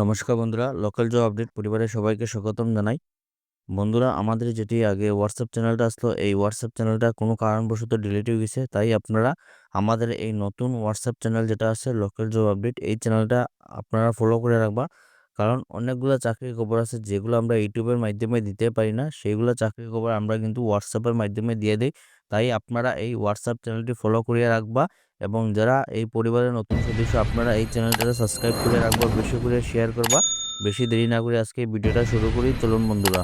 নমস্কার বন্ধুরা local job update পরিবারের সবাইকে স্বাগতম জানাই। বন্ধুরা, আমাদের যেটি আগে হোয়াটসঅ্যাপ চ্যানেলটা আসলো, এই হোয়াটসঅ্যাপ চ্যানেলটা কোনো কারণবশত ডিলিট হয়ে গেছে। তাই আপনারা আমাদের এই নতুন হোয়াটসঅ্যাপ চ্যানেল যেটা আছে লোকাল জব আপডেট এই চ্যানেলটা আপনারা ফলো করে রাখবা। কারণ অনেকগুলো চাকরির খবর আছে, যেগুলো আমরা ইউটিউবের মাধ্যমে দিতে পারি না, সেইগুলো চাকরির খবর আমরা কিন্তু হোয়াটসঅ্যাপের মাধ্যমে দিয়ে দিই। তাই আপনারা এই হোয়াটসঅ্যাপ চ্যানেলটি ফলো করিয়ে রাখবা। এবং যারা এই পরিবারের নতুন সদস্য, আপনারা এই চ্যানেলটাকে সাবস্ক্রাইব করে রাখবা, বেশি করে শেয়ার করবা। বেশি দেরি না করে আজকে ভিডিওটা শুরু করি। চলুন বন্ধুরা।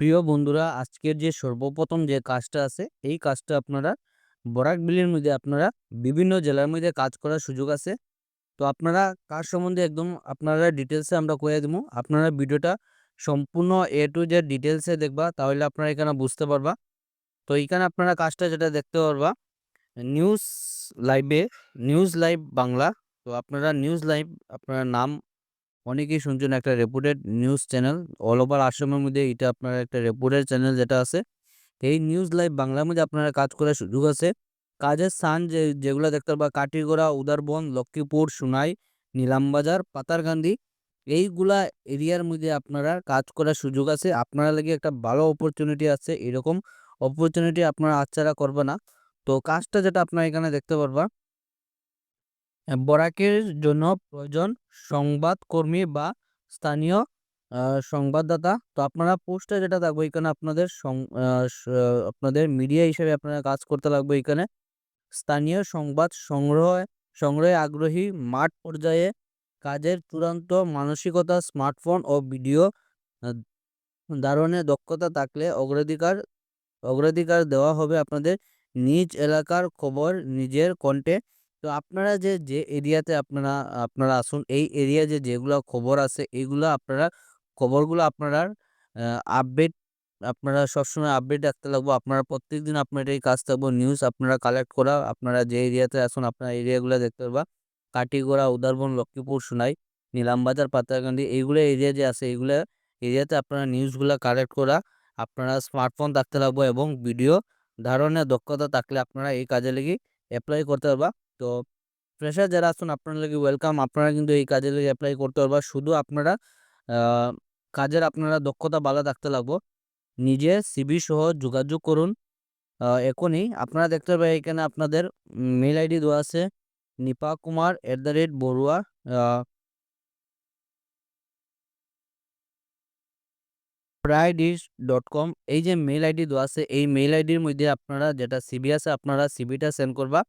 প্রিয় বন্ধুরা, আজকের যে সর্বপ্রথম যে কাজটা আছে, এই কাজটা আপনারা বরাক বিলের মধ্যে আপনারা বিভিন্ন জেলার মধ্যে কাজ করার সুযোগ আছে। তো আপনারা কাজ সম্বন্ধে একদম আপনারা ডিটেলসে আমরা কয়ে দেবো। আপনারা ভিডিওটা সম্পূর্ণ এ টু জেড ডিটেলসে দেখবা, তাহলে আপনারা এখানে বুঝতে পারবা। তো এইখানে আপনারা কাজটা যেটা দেখতে পারবা নিউজ লাইভে নিউজ লাইভ বাংলা। তো আপনারা নিউজ লাইভ আপনার নাম অনেকেই শুনছেন, একটা reputed news channel all over আসামের মধ্যে এটা আপনার একটা রেপুটেড চ্যানেল যেটা আছে। এই নিউজ লাইভ বাংলার মধ্যে আপনারা কাজ করার সুযোগ আছে। কাজের স্থান যে, যেগুলো দেখতে পারবা, কাটিগড়া, উদারবন, লক্ষ্মীপুর, সোনাই, নিলামবাজার পাতারকান্দি এইগুলা এরিয়ার মধ্যে আপনারা কাজ করার সুযোগ আছে। আপনারা লাগে একটা ভালো অপরচুনিটি আছে, এরকম অপরচুনিটি আপনারা আচ্ছারা করবে না। তো কাজটা যেটা আপনারা এখানে দেখতে পারবা বরাকের জন্য প্রয়োজন সংবাদকর্মী বা স্থানীয় সংবাদদাতা। তো আপনারা পোস্টে যেটা থাকবে এখানে আপনাদের আপনাদের মিডিয়া হিসেবে আপনারা কাজ করতে লাগবে এখানে। স্থানীয় সংবাদ সংগ্রহ, সংগ্রহে আগ্রহী মাঠ পর্যায়ে কাজের চূড়ান্ত মানসিকতা, স্মার্টফোন ও ভিডিও ধারণে দক্ষতা থাকলে অগ্রাধিকার অগ্রাধিকার দেওয়া হবে আপনাদের নিজ এলাকার খবর নিজের কণ্ঠে। তো আপনারা যে যে এরিয়াতে আপনারা আপনারা আসুন, এই এরিয়া যে, যেগুলো খবর আছে এইগুলো আপনারা, খবরগুলো আপনারা আপডেট আপনারা সবসময় আপডেট রাখতে লাগবো। আপনারা প্রত্যেক দিন আপনার এই কাজ থাকব নিউজ আপনারা কালেক্ট করা, আপনারা যে এরিয়াতে আসুন, আপনার এরিয়াগুলো দেখতে পারবা। কাটিগড়া, উদারবন, লক্ষ্মীপুর, সোনাই, নীলামবাজার পাতাকান্দি এইগুলো এরিয়া যে আছে, এইগুলো এরিয়াতে আপনারা নিউজগুলো কালেক্ট করা, আপনারা স্মার্টফোন থাকতে লাগবো এবং ভিডিও ধারণের দক্ষতা থাকলে আপনারা এই কাজে লেগে অ্যাপ্লাই করতে পারবা। তো ফ্রেশার যারা আসুন আপনার লাগে ওয়েলকাম আপনারা কিন্তু এই কাজে লেগে অ্যাপ্লাই করতে পারবা। শুধু আপনারা কাজের আপনারা দক্ষতা ভালো থাকতে লাগবো। নিজে সিবি সহ যোগাযোগ করুন। এখনই আপনারা দেখতে পাবেন এখানে আপনাদের মেল আইডি দেওয়া আছে। Nipa Kumar at the rate Barua প্রাইডিস dot com এই যে মেল আইডি দেওয়া আছে, এই মেল আইডির মধ্যে আপনারা যেটা সিবি আছে, আপনারা সিবিটা সেন্ড করবা।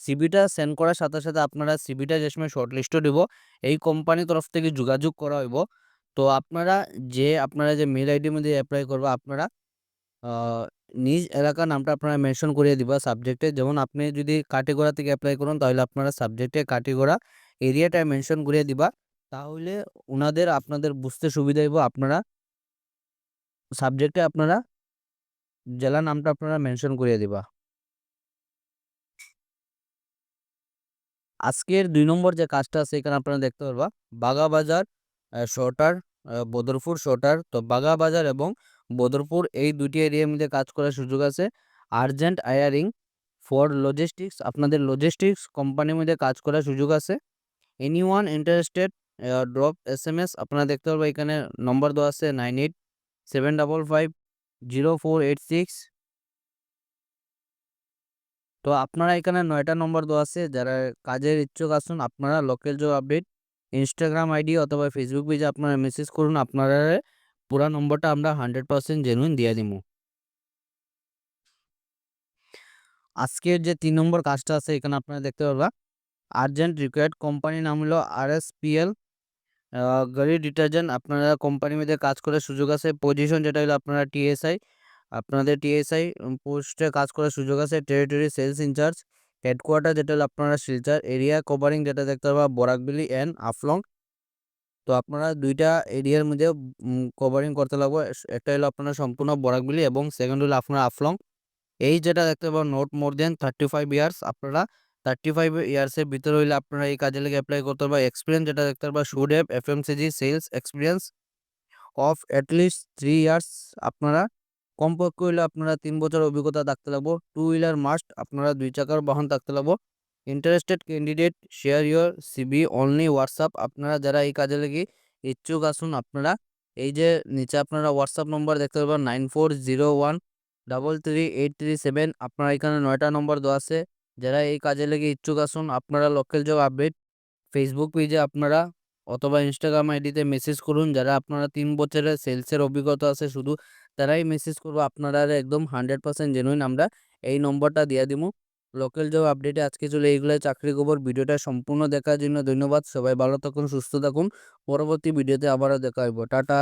সিবিটা সেন্ড করার সাথে সাথে আপনারা সিবিটা যে সময় শর্টলিস্টও দিব, এই কোম্পানির তরফ থেকে যোগাযোগ করা হইব। তো আপনারা যে আপনারা যে মেল আইডির মধ্যে অ্যাপ্লাই করবা, আপনারা নিজ এলাকার নামটা আপনারা মেনশন করিয়ে দিবা সাবজেক্টে যেমন আপনি যদি কাটিগড়া থেকে অ্যাপ্লাই করুন, তাহলে আপনারা সাবজেক্টে কাটিগড়া এরিয়াটা মেনশন করিয়ে দিবা। তাহলে ওনাদের আপনাদের বুঝতে সুবিধা হইব, আপনারা সাবজেক্টে আপনারা জেলার নামটা আপনারা মেনশন করিয়ে দিবা। আজকের দুই নম্বর যে কাজটা আছে, এখানে আপনারা দেখতে পারবা বাগাবাজার শর্টার বদরপুর শর্টার তো বাগাবাজার এবং বদরপুর এই দুটি এরিয়ার মধ্যে কাজ করার সুযোগ আছে। আর্জেন্ট আয়ারিং ফর লজিস্টিক্স আপনাদের লজিস্টিক্স কোম্পানির মধ্যে কাজ করার সুযোগ আছে। Anyone interested drop S M S আপনারা দেখতে পারব এখানে নম্বর দেওয়া আছে nine eight seven double five zero four eight six তো আপনারা এখানে নয়টা নম্বর দেওয়া আছে, যারা কাজের ইচ্ছুক আসুন আপনারা local job update Instagram ID অথবা ফেসবুক পেজে আপনারা মেসেজ করুন, আপনারা পুরা নম্বরটা আমরা হান্ড্রেড পার্সেন্ট জেনুইন দিয়ে দিব আজকের যে তিন নম্বর কাজটা আছে, এখানে আপনারা দেখতে পারবা। আর্জেন্ট রিকোয়ার্ড কোম্পানির নাম হলো আর এস পি এল গাড়ি ডিটারজেন্ট আপনারা কোম্পানির মধ্যে কাজ করার সুযোগ আছে। পজিশন যেটা হলো আপনারা টিএসআই আপনাদের টিএসআই পোস্টে কাজ করার সুযোগ আছে। টেরিটরি সেলস ইনচার্জ হেডকোয়ার্টার যেটা হলো আপনারা শিলচর এরিয়া কভারিং যেটা দেখতে পারবা বরাকবিলি অ্যান্ড আফলং তো আপনারা দুইটা এরিয়ার মধ্যে কভারিং করতে লাগবে। একটা হলো আপনারা সম্পূর্ণ বরাকবিলি এবং সেকেন্ড হলো আপনার আফলং এই যেটা দেখতে পাবেন not more than thirty five years আপনারা থার্টি ফাইভ ইয়ার্সের ভিতরে হইলে আপনারা এই কাজে লেগে অ্যাপ্লাই করতে পারবেন। এক্সপিরিয়েন্স যেটা দেখতে পারবেন should have FMCG sales experience of at least three years আপনারা কমপক্ষে হইলে আপনারা তিন বছর অভিজ্ঞতা থাকতে লাগবো। টু হুইলার মাস্ট আপনারা দুই চাকার বাহন থাকতে লাগবো। Interested candidate share your CV only WhatsApp আপনারা যারা এই কাজে লেগে ইচ্ছুক আসুন আপনারা এই যে নিচে আপনারা হোয়াটসঅ্যাপ নম্বর দেখতে পারবেন nine four zero one double three eight three seven আপনার এখানে নয়টা নম্বর দেওয়া আছে। যারা এই কাজে লেগে ইচ্ছুক আসুন, আপনারা লোকাল জব আপডেট ফেসবুক পেজে আপনারা অথবা ইনস্টাগ্রাম আইডিতে মেসেজ করুন। যারা আপনারা তিন বছরের সেলসের অভিজ্ঞতা আছে শুধু, তারাই মেসেজ করব আপনারা একদম হান্ড্রেড পার্সেন্ট জেনুইন আমরা এই নম্বরটা দিয়ে দিব। লোকাল জব আপডেটে আজকে চলে এইগুলো চাকরি খবর। ভিডিওটা সম্পূর্ণ দেখার জন্য ধন্যবাদ। সবাই ভালো থাকুন, সুস্থ থাকুন। পরবর্তী ভিডিওতে আবারও দেখা হইব। টাটা।